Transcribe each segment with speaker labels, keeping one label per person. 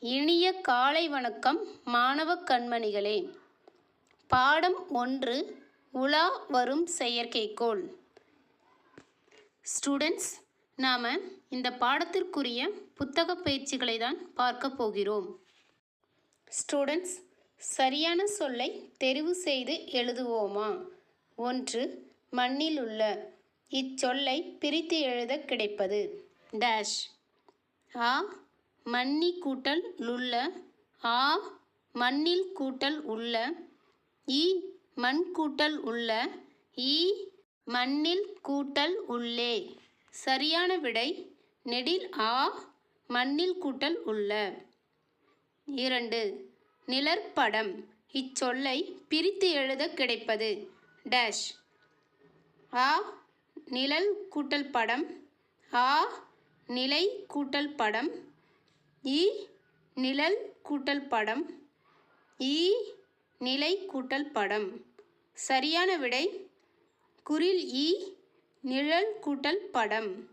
Speaker 1: இனிய காலை வணக்கம் மாணவ கண்மணிகளே. பாடம் ஒன்று உலா வரும் செயற்கைக்கோள் ஸ்டூடெண்ட்ஸ் நாம் இந்த பாடத்திற்குரிய புத்தக பயிற்சிகளை தான் பார்க்க போகிறோம். ஸ்டூடெண்ட்ஸ் சரியான சொல்லை தெரிவு செய்து எழுதுவோமா? ஒன்று மண்ணில் உள்ள. இச்சொல்லை பிரித்து எழுத கிடைப்பது. டேஷ் ஆ மன்னி கூட்டல் லுள்ள ஆ மண்ணில் கூட்டல் உள்ள இ மண் கூட்டல் உள்ள ஈ மண்ணில் கூட்டல் உள்ளே. சரியான விடை நெடில் ஆ மண்ணில் கூட்டல் உள்ள. இரண்டு நிழற்படம் இச்சொல்லை பிரித்து எழுத கிடைப்பது. டேஷ். ஆ நிழல் கூட்டல் படம். ஆ நிலை கூட்டல் படம். இ நிழல் கூட்டல் படம். ஈ நிலை கூட்டல் படம். சரியான விடை குரில் ஈ நிழல் கூட்டல் படம்.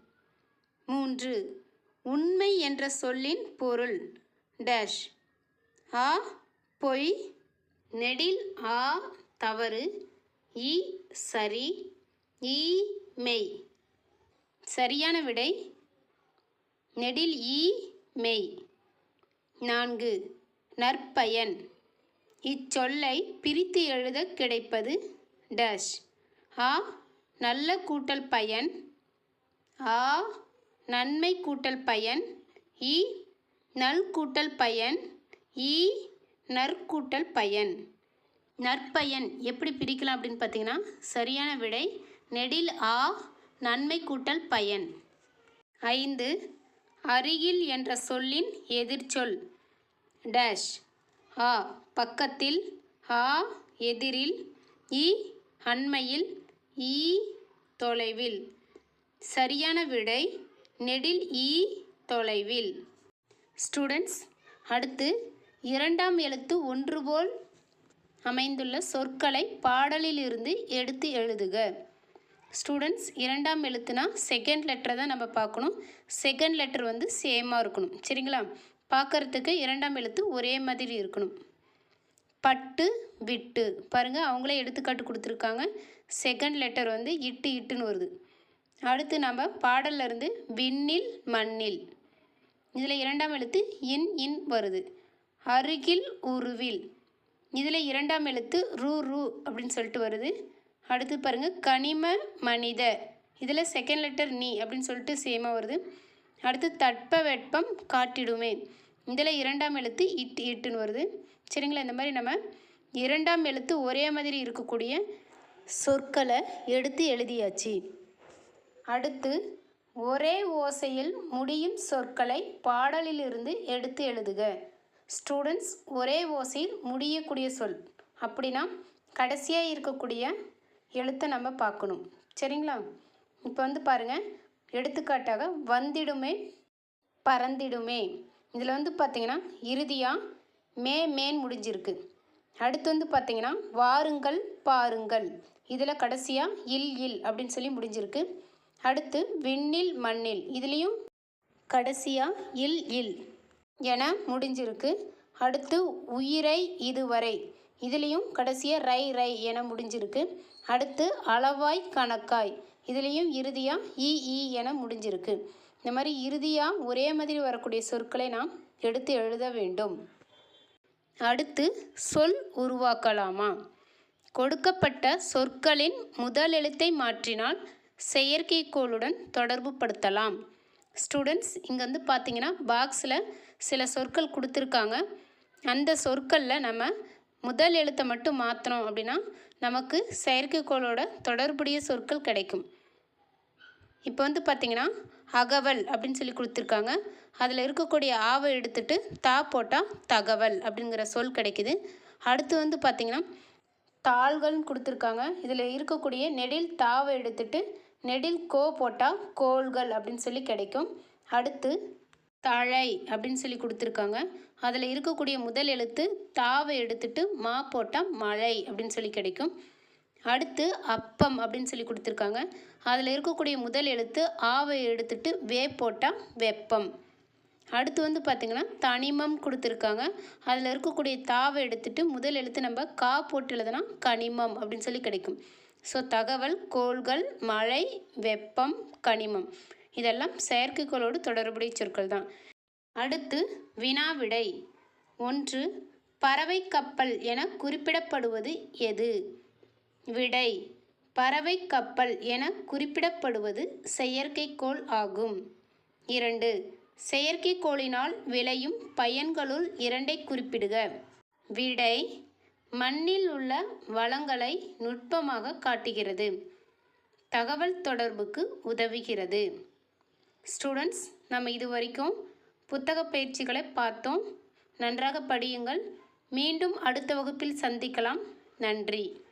Speaker 1: மூன்று. உண்மை என்ற சொல்லின் பொருள். டேஷ். ஆ பொய். நெடில் ஆ தவறு. இ சரி. ஈ மெய். சரியான விடை நெடில் ஈ மெய். நான்கு. நற்பயன். இச்சொல்லை பிரித்து எழுத கிடைப்பது டேஷ். ஆ நல்ல கூட்டல் பயன். ஆ நன்மை கூட்டல் பயன். இ நல் கூட்டல் பயன். இ நற்கூட்டல் பயன். நற்பயன் எப்படி பிரிக்கலாம் அப்படின்னு பார்த்தீங்கன்னா சரியான விடை நெடில் ஆ நன்மை கூட்டல் பயன். ஐந்து. அருகில் என்ற சொல்லின் எதிர்ச்சொல். டேஷ். ஆ பக்கத்தில் ஆ எதிரில் இ அண்மையில் ஈ தொலைவில். சரியான விடை நெடில் ஈ தொலைவில். ஸ்டூடெண்ட்ஸ் அடுத்து இரண்டாம் எழுத்து ஒன்று போல் அமைந்துள்ள சொற்களை பாடலிலிருந்து எடுத்து எழுதுக. ஸ்டூடெண்ட்ஸ் இரண்டாம் எழுத்துனா செகண்ட் லெட்டரை தான் நம்ம பார்க்கணும். செகண்ட் லெட்டர் வந்து சேமாக இருக்கணும். சரிங்களா? பார்க்கறதுக்கு இரண்டாம் எழுத்து ஒரே மாதிரி இருக்கணும். பட்டு விட்டு. பாருங்கள் அவங்களே எடுத்துக்காட்டு கொடுத்துருக்காங்க. செகண்ட் லெட்டர் வந்து இட்டு இட்டுன்னு வருது. அடுத்து நம்ம பாடல்லருந்து விண்ணில் மண்ணில். இதில் இரண்டாம் எழுத்து இன் இன் வருது. அருகில் உருவில். இதில் இரண்டாம் எழுத்து ரூ ரூ அப்படின்னு சொல்லிட்டு வருது. அடுத்து பாருங்கள் கனிம மனித. இதில் செகண்ட் லெட்டர் நீ அப்படின்னு சொல்லிட்டு சேமாக வருது. அடுத்து தட்ப வெட்பம் காட்டிடுமே. இதில் இரண்டாம் எழுத்து இட்டு இட்டுன்னு வருது. சரிங்களா? இந்த மாதிரி நம்ம இரண்டாம் எழுத்து ஒரே மாதிரி இருக்கக்கூடிய சொற்களை எடுத்து எழுதியாச்சு. அடுத்து ஒரே ஓசையில் முடியும் சொற்களை பாடலிலிருந்து எடுத்து எழுதுக. ஸ்டூடெண்ட்ஸ் ஒரே ஓசையில் முடியக்கூடிய சொல். அப்படின்னா கடைசியாக இருக்கக்கூடிய எழுத்தை நம்ம பார்க்கணும். சரிங்களா? இப்போ வந்து பாருங்கள் எடுத்துக்காட்டாக வந்திடுமே பறந்திடுமே. இதில் வந்து பார்த்தீங்கன்னா இறுதியாக மே மேன் முடிஞ்சிருக்கு. அடுத்து வந்து பார்த்தீங்கன்னா வாருங்கள் பாருங்கள். இதில் கடைசியாக இல் இல் அப்படின்னு சொல்லி முடிஞ்சிருக்கு. அடுத்து விண்ணில் மண்ணில். இதுலேயும் கடைசியாக இல் இல் என முடிஞ்சிருக்கு. அடுத்து உயிரை இதுவரை. இதுலேயும் கடைசியாக ரை ரை என முடிஞ்சிருக்கு. அடுத்து அளவாய் கணக்காய். இதுலேயும் இறுதியாக இ என முடிஞ்சிருக்கு. இந்த மாதிரி இறுதியாக ஒரே மாதிரி வரக்கூடிய சொற்களை நாம் எடுத்து எழுத வேண்டும். அடுத்து சொல் உருவாக்கலாமா? கொடுக்கப்பட்ட சொற்களின் முதல் எழுத்தை மாற்றினால் செயற்கைக்கோளுடன் தொடர்பு படுத்தலாம். ஸ்டூடெண்ட்ஸ் இங்கே வந்து பார்த்தீங்கன்னா பாக்ஸில் சில சொற்கள் கொடுத்துருக்காங்க. அந்த சொற்களில் நம்ம முதல் எழுத்தை மட்டும் மாற்றினோம் அப்படின்னா நமக்கு செயற்கைக்கோளோட தொடர்புடைய சொற்கள் கிடைக்கும். இப்போ வந்து பார்த்தீங்கன்னா அகவல் அப்படின்னு சொல்லி கொடுத்துருக்காங்க. அதில் இருக்கக்கூடிய ஆவை எடுத்துட்டு தா போட்டால் தகவல் அப்படிங்கிற சொல் கிடைக்குது. அடுத்து வந்து பார்த்திங்கன்னா தாள்கள்னு கொடுத்துருக்காங்க. இதில் இருக்கக்கூடிய நெடில் தாவை எடுத்துட்டு நெடில் கோ போட்டால் கோள்கள் அப்படின்னு சொல்லி கிடைக்கும். அடுத்து தழை அப்படின்னு சொல்லி கொடுத்துருக்காங்க. அதில் இருக்கக்கூடிய முதல் எழுத்து தாவை எடுத்துட்டு மா போட்டால் மழை அப்படின்னு சொல்லி கிடைக்கும். அடுத்து அப்பம் அப்படின்னு சொல்லி கொடுத்துருக்காங்க. அதில் இருக்கக்கூடிய முதல் எழுத்து ஆவை எடுத்துட்டு வே போட்டால் வெப்பம். அடுத்து வந்து பார்த்திங்கன்னா தனிமம் கொடுத்துருக்காங்க. அதில் இருக்கக்கூடிய தாவை எடுத்துட்டு முதல் எழுத்து நம்ம கா போட்டு எழுதுனா கனிமம் அப்படின்னு சொல்லி கிடைக்கும். ஸோ தகவல் கோள்கள் மழை வெப்பம் கனிமம். இதெல்லாம் செயற்கைக்கோளோடு தொடர்புடைய சொற்கள் தான். அடுத்து வினாவிடை. ஒன்று பறவை கப்பல் என குறிப்பிடப்படுவது எது? விடை. பறவை கப்பல் என குறிப்பிடப்படுவது செயற்கைக்கோள் ஆகும். இரண்டு. செயற்கைக்கோளினால் விளையும் பயன்களுள் இரண்டை குறிப்பிடுக. விடை. மண்ணில் உள்ள வளங்களை நுட்பமாக காட்டுகிறது. தகவல் தொடர்புக்கு உதவுகிறது. ஸ்டூடெண்ட்ஸ் நம்ம இது வரைக்கும் புத்தக பயிற்சிகளை பார்த்தோம். நன்றாக படியுங்கள். மீண்டும் அடுத்த வகுப்பில் சந்திக்கலாம். நன்றி.